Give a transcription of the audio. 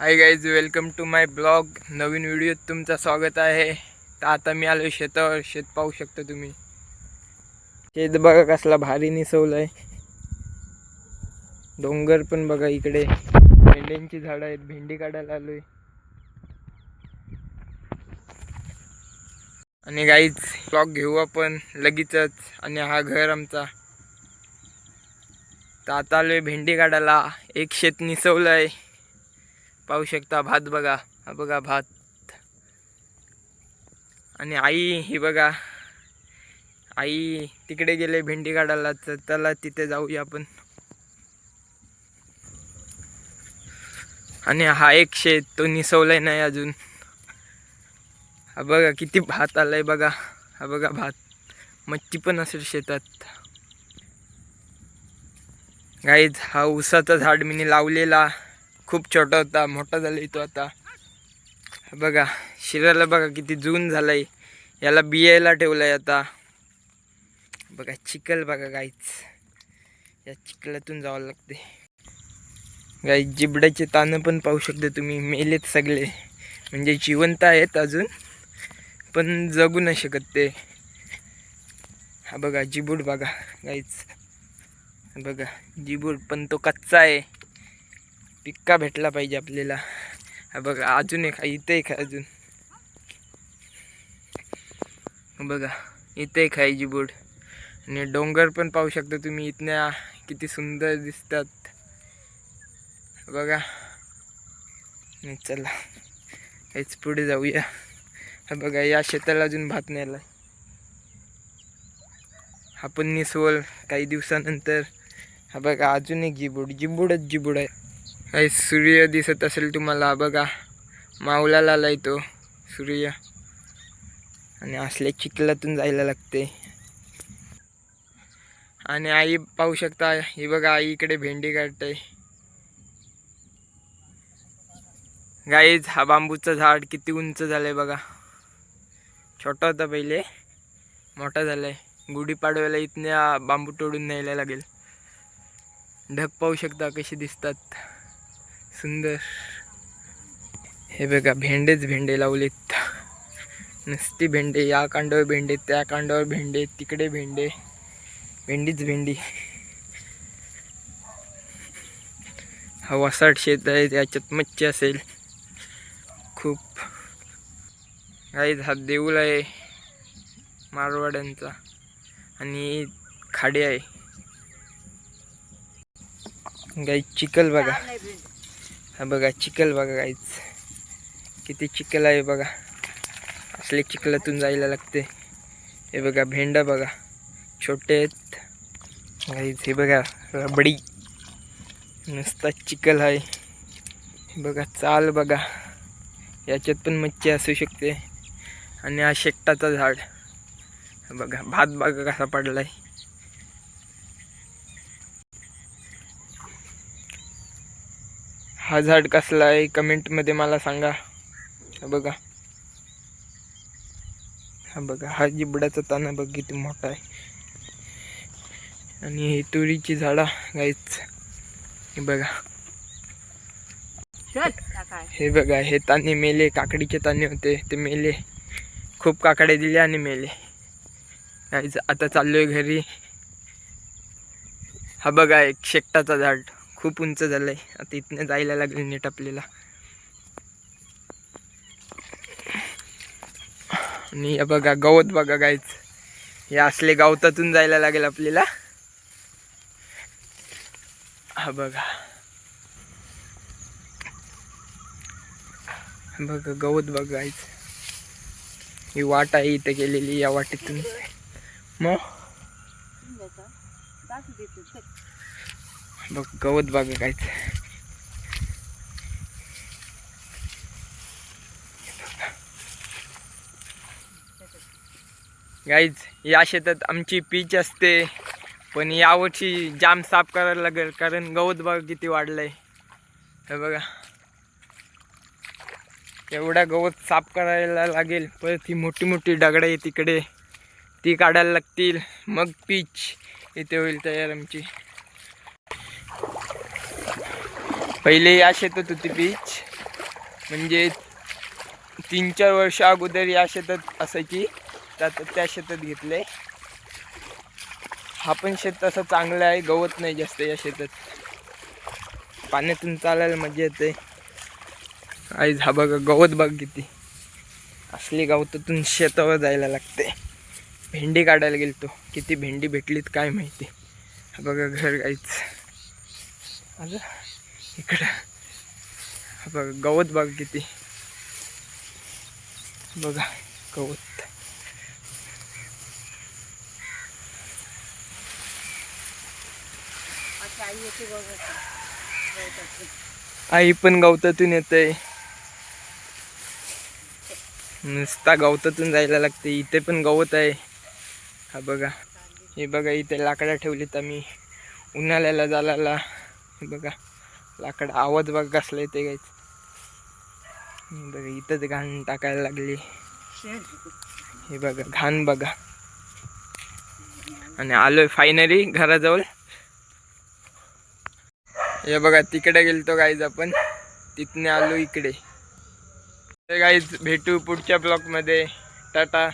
Hi guys welcome to my blog नवीन व्हिडिओत तुमचं स्वागत आहे. तर आता मी आलो शेतावर. शेत पाहू शकता तुम्ही. शेत बघा कसला भारी निसवलं आहे डोंगर पण बघा इकडे. भेंड्यांची झाडं आहेत. भेंडी काढायला आलोय. आणि गाईज ब्लॉग घेऊ आपण लगेचच. आणि हा घर आमचा. तर आता आलोय भेंडी काढायला. एक शेत निसवलं आहे पाहू शकता भात बघा. हा बघा भात. आणि आई ही बघा. आई तिकडे गेले भेंडी काढायला तर त्याला तिथे जाऊया आपण. आणि हा एक शेत तो निसवलाय नाही अजून. हा बघा किती भात आलाय बघा. हा बघा भात. मच्छी पण असेल शेतात. गाईज हा उसाचं झाड मी लावलेला. खूप छोटा होता मोठा झाला तो आता. बघा शिराला बघा किती जून झालाय. याला बियायला ठेवलाय आता. बघा चिखल बघा गाईच या चिखलातून जावं लागते गाई जिबड्याचे तानं पण पाहू शकता तुम्ही. मेलेत सगळे. म्हणजे जिवंत आहेत अजून पण जगू नाही शकत ते. हा बघा जिबूड बघा गाईच बघा जिबूड पण तो कच्चा आहे. पिक्का भेटला पाहिजे आपल्याला. हा बघा अजून एक इथे इथं एक अजून. बघा इथे एक आहे जिबूड आणि डोंगर पण पाहू शकता तुम्ही इथल्या किती सुंदर दिसतात. बघा. चला हेच पुढे जाऊया. हा बघा या शेताला अजून भात न्यायला हा पण निसवल काही दिवसानंतर. हा बघा अजून एक जिबूड जिबूडच जिबूड आहे. काही सूर्य दिसत असेल तुम्हाला बघा. मावलाला आलाय तो सूर्य. आणि असल्या चिखलातून जायला लागते. आणि आई पाहू शकता ही बघा आई इकडे भेंडी काढते. गाईज हा बांबूचं झाड किती उंच झालंय बघा. छोटा होता पहिले मोठा झालाय. गुढीपाडव्याला इथल्या बांबू तोडून न्यायला लागेल. ढग पाहू शकता कशी दिसतात. सुंदर. हे बघा भेंडेच भेंडे लावलेत. नुसती भेंडे या कांडावर भेंडे त्या कांडावर भेंडे तिकडे भेंडे. भेंडीच भेंडी. हा वसाट शेत आहे त्याच्यात मच्छी असेल. खूप. काही हा देऊळ आहे मारवाड्यांचा. आणि खाडे आहे. गाई चिखल बघा. हा बघा चिखल बघा गाईच किती चिखल आहे बघा. असले चिखलातून जायला लागते. हे बघा भेंडा बघा. छोटे आहेत. गाईच हे बघा रबडी. नुसता चिखल आहे. हे बघा चाल बघा. याच्यात पण मच्छी असू शकते. आणि हा शेकटाचं झाड. बघा भात बघा कसा पडला आहे हा झाड कसला आहे कमेंटमध्ये मला सांगा. हा बघा. हा बघा हा जिबडाचा ताना बघ किती मोठा आहे. आणि ही तुरीची झाडा गाईच हे बघा. हे बघा हे ताने मेले काकडीचे ताने होते ते मेले. खूप काकडे दिले आणि मेले. गाईच आता चाललोय घरी. हा बघा एक शेकटाचा झाड. खूप उंच झालं आहे आता इथनं जायला लागेल नीट आपल्याला. आणि बघा गवत बघा गायच हे असले गवतातून जायला लागेल आपल्याला. हा बघा. बघा गवत बघायच ही वाट आहे इथे गेलेली या वाटेतून. मग? बघ गवत बागा काहीच गाईज या शेतात आमची पीच असते पण यावर्षी जाम साफ करायला लागेल कारण गवत बघा किती वाढलंय. हे बघा. एवढा गवत साफ करायला लागेल परत ही मोठी मोठी दगडं आहे तिकडे. ती काढायला लागतील. मग पीच इथे होईल तयार आमची. पहिले या शेतात होती पीच. म्हणजे तीन चार वर्ष अगोदर या शेतात असायची त्यात त्या शेतात घेतले. हा पण शेत तसं चांगला आहे गवत नाही जास्त या शेतात. पाण्यातून चालायला मजा येते. आईज हा बघा गवत बघ किती. असली गवतातून शेतावर जायला लागते. भेंडी काढायला गेलतो. किती भेंडी भेटलीत काय माहिती. हा बघा घर काहीच अजून इकडं. हा बघा गवत बघ किती. बघा गवत. आई पण गवतातून येते नुसता गवतातून जायला लागते इथे पण गवत आहे. हा बघा. हे बघा इथे लाकडं ठेवलीत आम्ही. उन्हाळ्याला जालाला. हे बघा. लाकड आवाज बघ कसला येते काहीच बघा इथंच घाण टाकायला लागली. हे बघा घाण बघा. आणि आलोय फायनली घराजवळ. हे बघा तिकडे गेलतो गाईज आपण. तिथने आलो इकडे. गाईज भेटू पुढच्या ब्लॉकमध्ये टाटा.